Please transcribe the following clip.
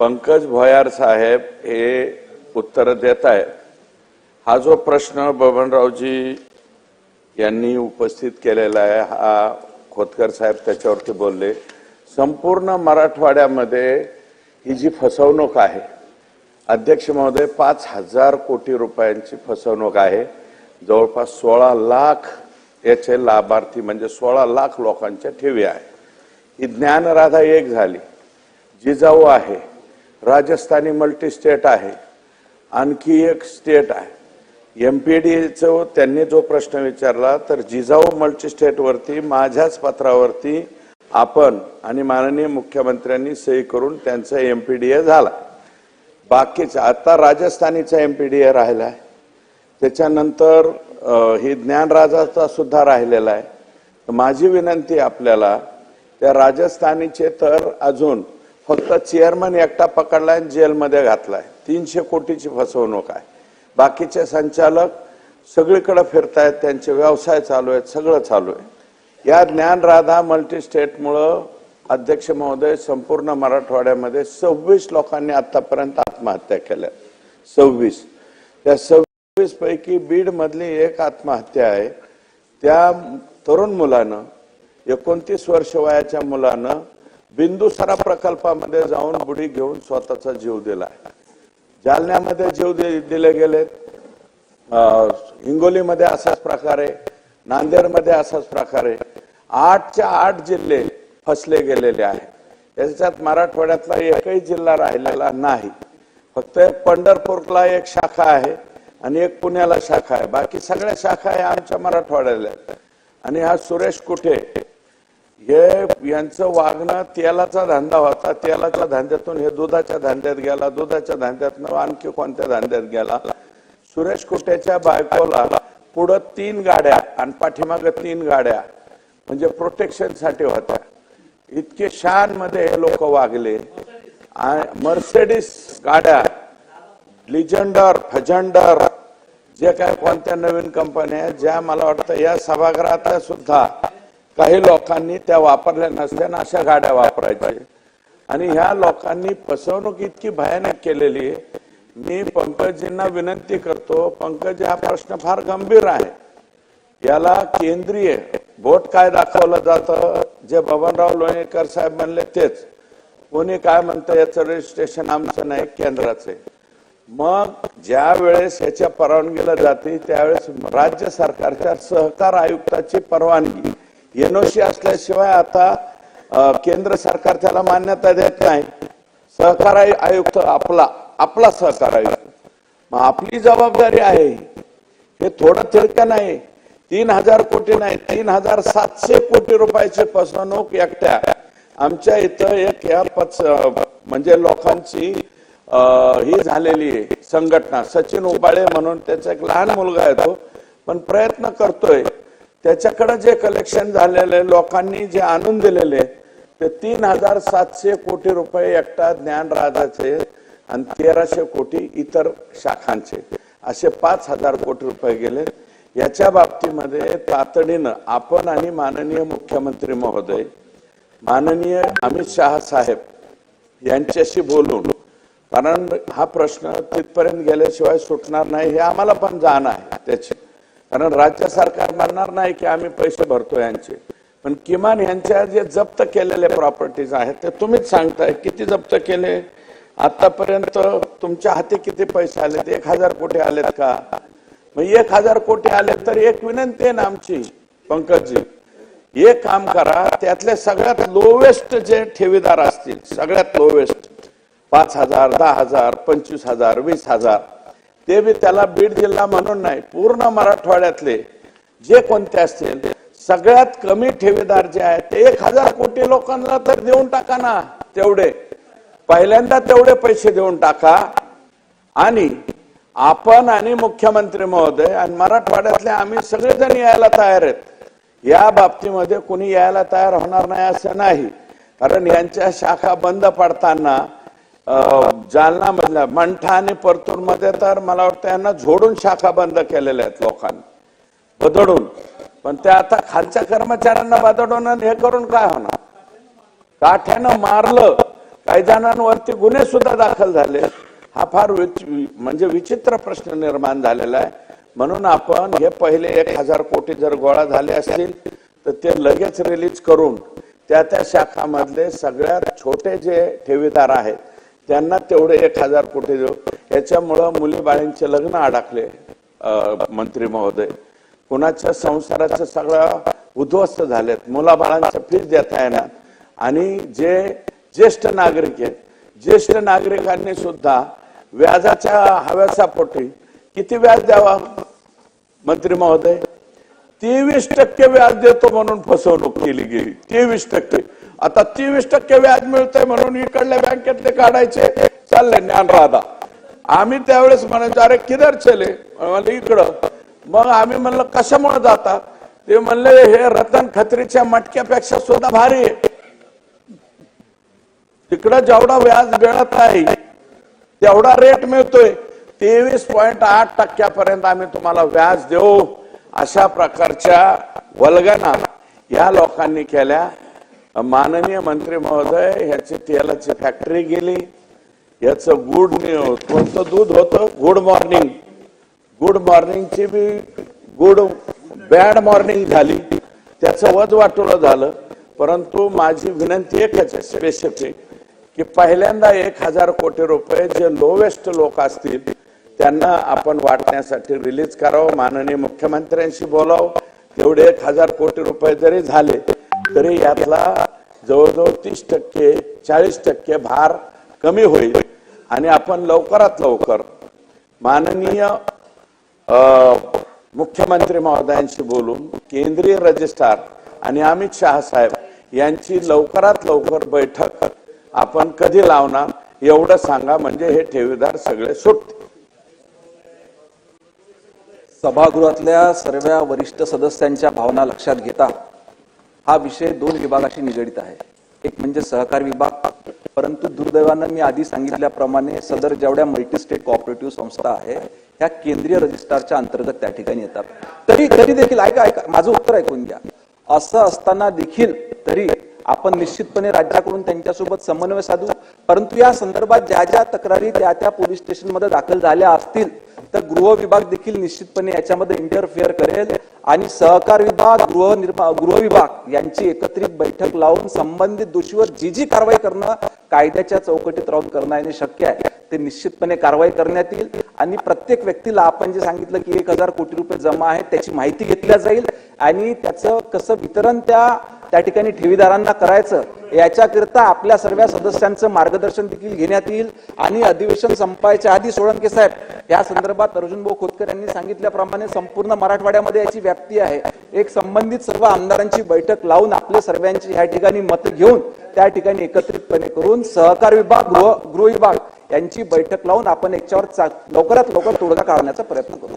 पंकज भोयार साहेब हे उत्तर देत आहेत हा जो प्रश्न बबनरावजी यांनी उपस्थित केलेला आहे हा खोतकर साहेब त्याच्यावरती बोलले. संपूर्ण मराठवाड्यामध्ये ही जी फसवणूक आहे अध्यक्ष महोदय पाच हजार कोटी रुपयांची फसवणूक आहे. जवळपास सोळा लाख याचे लाभार्थी म्हणजे सोळा लाख लोकांच्या ठेवी आहे. ही ज्ञानराधा एक झाली. जिजाऊ आहे. राजस्थानी मल्टी स्टेट आहे आणखी एक स्टेट आहे. एम पी डीचं त्यांनी जो प्रश्न विचारला तर जिजाऊ मल्टी स्टेटवरती माझ्याच पत्रावरती आपण आणि माननीय मुख्यमंत्र्यांनी सही करून त्यांचा एम पी डी ए झाला. बाकीचा आता राजस्थानीचा एम पी डी ए राहिला आहे. त्याच्यानंतर ही ज्ञानराजाचा सुद्धा राहिलेला आहे. माझी विनंती आपल्याला त्या राजस्थानीचे तर अजून फक्त चेअरमन एकटा पकडलाय आणि जेलमध्ये घातलाय. तीनशे कोटीची फसवणूक आहे. बाकीचे संचालक सगळीकडे फिरतायत त्यांचे व्यवसाय चालू आहेत सगळं चालू आहे. या ज्ञान राधा मल्टी स्टेटमुळं अध्यक्ष महोदय संपूर्ण मराठवाड्यामध्ये सव्वीस लोकांनी आतापर्यंत आत्महत्या केल्या. सव्वीस. त्या सव्वीस पैकी बीड मधली एक आत्महत्या आहे. त्या तरुण मुलानं एकोणतीस वर्ष वयाच्या मुलानं बिंदुसरा प्रकल्पामध्ये जाऊन बुडी घेऊन स्वतःचा जीव दिला. जालन्यामध्ये जीव दि- दिले गेलेत. हिंगोलीमध्ये असाच प्रकारे नांदेडमध्ये असाच प्रकारे आठच्या आठ जिल्हे फसले गेलेले आहेत. त्याच्यात मराठवाड्यातला एकही जिल्हा राहिलेला नाही. फक्त एक पंढरपूरला एक शाखा आहे आणि एक पुण्याला शाखा आहे. बाकी सगळ्या शाखा आहे आमच्या मराठवाड्याला आहेत. आणि हा सुरेश कुठे? हे यांचं वागणं तेलाचा धंदा होता. तेलाच्या धंद्यातून हे दुधाच्या धंद्यात गेला. दुधाच्या धंद्यातनं आणखी कोणत्या धंद्यात गेला? सुरेश कुटेच्या बायकोला पुढं तीन गाड्या आणि पाठीमागं तीन गाड्या म्हणजे प्रोटेक्शनसाठी होत्या. इतके शानमध्ये हे लोक वागले. मर्सेडिस गाड्या लिजंडर फजंडर जे काय कोणत्या नवीन कंपन्या आहेत ज्या मला वाटतं या सभागृहात सुद्धा काही लोकांनी त्या वापरल्या नसत्या अशा गाड्या वापरायच्या आणि ह्या लोकांनी फसवणूक इतकी भयानक केलेली आहे. मी पंकजींना विनंती करतो पंकज हा प्रश्न फार गंभीर आहे. याला केंद्रीय बोट काय दाखवलं जातं? जे बबनराव लोणीकर साहेब म्हणले तेच. कोणी काय म्हणतं याचं रजिस्ट्रेशन आमचं नाही केंद्राचं आहे. मग ज्या वेळेस याच्या परवानगीला जाते त्यावेळेस राज्य सरकारच्या सहकार आयुक्ताची परवानगी. एनओसी असल्याशिवाय आता केंद्र सरकार त्याला मान्यता देत नाही. सहकार आयुक्त आपला आपला सहकार आयुक्त. मग आपली जबाबदारी आहे. हे थोडं तिरकं नाही. तीन हजार कोटी नाही तीन हजार सातशे कोटी रुपयाची फसवणूक एकट्या. आमच्या इथं एक या पच म्हणजे लोकांची अं, ही झालेली आहे संघटना सचिन उबाळे म्हणून त्याचा एक लहान मुलगा आहे तो पण प्रयत्न करतोय. त्याच्याकडे जे कलेक्शन झालेले लोकांनी जे आणून दिलेले ते तीन हजार सातशे कोटी रुपये एकटा ज्ञानराजाचे आणि तेराशे कोटी इतर शाखांचे. असे पाच हजार कोटी रुपये गेले. याच्या बाबतीमध्ये तातडीनं आपण आणि माननीय मुख्यमंत्री महोदय माननीय अमित शहा साहेब यांच्याशी बोलून कारण हा प्रश्न तिथपर्यंत गेल्याशिवाय सुटणार नाही हे आम्हाला पण जाण आहे त्याची. कारण राज्य सरकार म्हणणार नाही की आम्ही पैसे भरतो यांचे. पण किमान यांच्या जे जप्त केलेले प्रॉपर्टीज आहेत ते तुम्हीच सांगताय. किती जप्त केले? आतापर्यंत तुमच्या हाती किती पैसे आलेत? एक हजार कोटी आलेत का? मग एक हजार कोटी आले तर एक विनंती आहे ना आमची पंकजजी. एक काम करा त्यातले सगळ्यात लोवेस्ट जे ठेवीदार असतील सगळ्यात लोवेस्ट पाच हजार दहा हजार पंचवीस हजार वीस हजार ते बी त्याला बीड जिल्हा म्हणून नाही पूर्ण मराठवाड्यातले जे कोणते असतील सगळ्यात कमी ठेवीदार जे आहेत ते एक हजार कोटी लोकांना तर देऊन टाका ना तेवढे. पहिल्यांदा तेवढे पैसे देऊन टाका. आणि आपण आणि मुख्यमंत्री महोदय आणि मराठवाड्यातले आम्ही सगळेजण यायला तयार आहेत. या बाबतीमध्ये कुणी यायला तयार होणार नाही असं नाही. कारण यांच्या शाखा बंद पडताना अं, जालना मधल्या मंठा आणि परतूरमध्ये तर मला वाटतं यांना झोडून शाखा बंद केलेल्या आहेत लोकांनी. बदडून. पण त्या आता खालच्या कर्मचाऱ्यांना बदडून आणि हे करून काय होणार? काठ्यानं मारलं काही जणांवरती गुन्हे सुद्धा दाखल झाले. हा फार विच- म्हणजे विचित्र प्रश्न निर्माण झालेला आहे. म्हणून आपण हे पहिले एक हजार कोटी जर गोळा झाले असतील तर ते लगेच रिलीज करून त्या त्या शाखामधले सगळ्यात छोटे जे ठेवीदार आहेत त्यांना तेवढे एक हजार कोटी देऊ. याच्यामुळं मुली बाळींचे लग्न अडकले मंत्री महोदय. कुणाच्या संसाराचं सगळं उद्ध्वस्त झालेत. मुलाबाळांच्या फीज देता येणार. आणि जे ज्येष्ठ नागरिक आहेत ज्येष्ठ नागरिकांनी सुद्धा व्याजाच्या हव्यासापोटी किती व्याज द्यावा मंत्री महोदय? तेवीस टक्के व्याज देतो म्हणून फसवणूक केली गेली. तेवीस टक्के. आता तेवीस टक्के व्याज मिळतंय म्हणून इकडल्या बँकेतले काढायचे. चालले ज्ञान राधा. आम्ही त्यावेळेस म्हणायचो अरे किधर चले? म्हणले इकडं. मग आम्ही म्हणलं कशामुळे जाता? ते म्हणले हे रतन खत्रीच्या मटक्यापेक्षा सुद्धा भारी आहे. तिकडं जेवढा व्याज मिळत आहे तेवढा रेट मिळतोय. तेवीस पॉईंट आठ टक्क्यापर्यंत आम्ही तुम्हाला व्याज देऊ. अशा प्रकारच्या वल्गना या लोकांनी केल्या. माननीय मंत्री महोदय ह्याची तेलाची फॅक्टरी गेली. याचं गुड कोणतं दूध होतं? गुड मॉर्निंग गुड मॉर्निंगची बी गुड बॅड मॉर्निंग झाली. त्याचं वध वाटोळं झालं. परंतु माझी विनंती एकच आहे स्पेसिफिक की पहिल्यांदा एक हजार कोटी रुपये जे लोवेस्ट लोक असतील त्यांना आपण वाटण्यासाठी रिलीज करावं माननीय मुख्यमंत्र्यांशी बोलावं. तेवढे एक हजार कोटी रुपये जरी झाले तरी यातला जवळजवळ तीस टक्के चाळीस टक्के भार कमी होईल. आणि आपण लवकरात लवकर माननीय मुख्यमंत्री महोदयांशी बोलून केंद्रीय रजिस्ट्रार आणि अमित शहा साहेब यांची लवकरात लवकर बैठक आपण कधी लावणार एवढं सांगा म्हणजे हे ठेवीदार सगळे सुटतील. सभागृहातल्या सर्व वरिष्ठ सदस्यांच्या भावना लक्षात घेता हा विषय दोन विभागाशी निगडित आहे. एक म्हणजे सहकार विभाग. परंतु दुर्दैवानं मी आधी सांगितल्याप्रमाणे सदर जेवढ्या मल्टी स्टेट कॉपरेटिव्ह संस्था आहे ह्या केंद्रीय रजिस्ट्रारच्या अंतर्गत त्या ठिकाणी येतात. तरी तरी देखील ऐका ऐका माझं उत्तर ऐकून घ्या. असं असताना देखील तरी आपण निश्चितपणे राज्याकडून त्यांच्यासोबत समन्वय साधू. परंतु या संदर्भात ज्या ज्या तक्रारी त्या त्या पोलीस स्टेशनमध्ये दाखल झाल्या असतील तर गृह विभाग देखील निश्चितपणे याच्यामध्ये इंटरफिअर करेल आणि सहकार विभाग गृहनिर्मा गृह विभाग यांची एकत्रित बैठक लावून संबंधित दोषीवर जी जी कारवाई करणं कायद्याच्या चौकटीत राहून करणं येणे शक्य आहे. ते निश्चितपणे कारवाई करण्यात येईल आणि प्रत्येक व्यक्तीला आपण जे सांगितलं की एक हजार कोटी रुपये जमा आहे त्याची माहिती घेतल्या जाईल आणि त्याचं कसं वितरण त्या त्या ठिकाणी ठेवीदारांना करायचं याच्याकरिता आपल्या सर्व सदस्यांचं मार्गदर्शन देखील घेण्यात येईल. आणि अधिवेशन संपायच्या आधी सोळंके साहेब या संदर्भात अर्जुनभाऊ खोतकर यांनी सांगितल्याप्रमाणे संपूर्ण मराठवाड्यामध्ये याची व्याप्ती आहे. एक संबंधित सर्व आमदारांची बैठक लावून आपले सर्वांची या ठिकाणी मत घेऊन त्या ठिकाणी एकत्रितपणे करून सहकार विभाग गृह गृह विभाग यांची बैठक लावून आपण याच्यावर चा- लवकरात लवकर तोडगा काढण्याचा प्रयत्न करू.